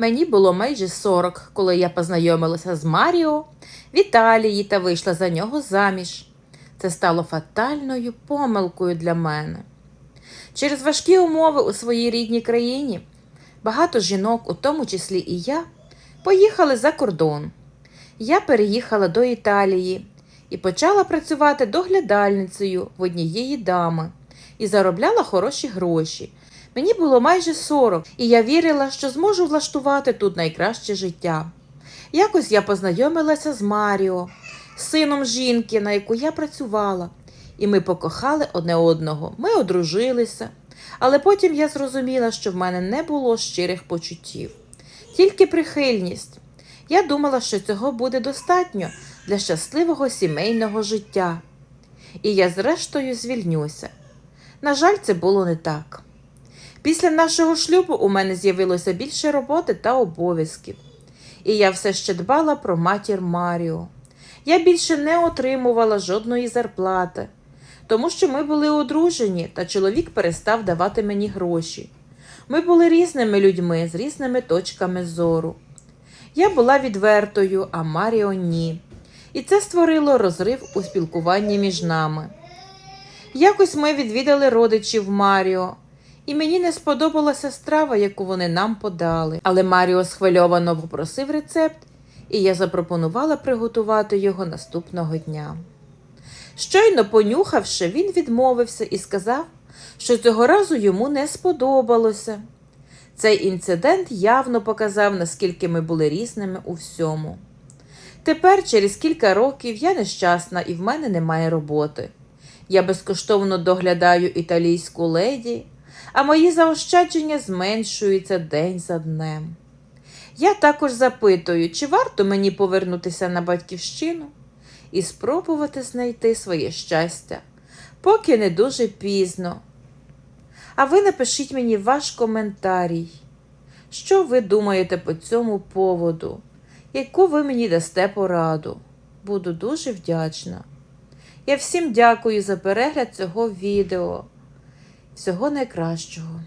Мені було майже 40, коли я познайомилася з Маріо в Італії та вийшла за нього заміж. Це стало фатальною помилкою для мене. Через важкі умови у своїй рідній країні багато жінок, у тому числі і я, поїхали за кордон. Я переїхала до Італії і почала працювати доглядальницею в однієї дами і заробляла хороші гроші. Мені було майже 40, і я вірила, що зможу влаштувати тут найкраще життя. Якось я познайомилася з Маріо, сином жінки, на яку я працювала, і ми покохали одне одного. Ми одружилися, але потім я зрозуміла, що в мене не було щирих почуттів, тільки прихильність. Я думала, що цього буде достатньо для щасливого сімейного життя. І я, зрештою, звільнюся. На жаль, це було не так. Після нашого шлюбу у мене з'явилося більше роботи та обов'язків, і я все ще дбала про матір Маріо. Я більше не отримувала жодної зарплати, тому що ми були одружені, та чоловік перестав давати мені гроші. Ми були різними людьми з різними точками зору. Я була відвертою, а Маріо ні. І це створило розрив у спілкуванні між нами. Якось ми відвідали родичів Маріо, і мені не сподобалася страва, яку вони нам подали. Але Маріо схвильовано попросив рецепт, і я запропонувала приготувати його наступного дня. Щойно понюхавши, він відмовився і сказав, що цього разу йому не сподобалося. Цей інцидент явно показав, наскільки ми були різними у всьому. Тепер, через кілька років, я нещасна і в мене немає роботи. Я безкоштовно доглядаю італійську леді, а мої заощадження зменшуються день за днем. Я також запитую, чи варто мені повернутися на батьківщину і спробувати знайти своє щастя, поки не дуже пізно. А ви напишіть мені ваш коментарій, що ви думаєте по цьому поводу, яку ви мені дасте пораду. Буду дуже вдячна. Я всім дякую за перегляд цього відео. Всього найкращого.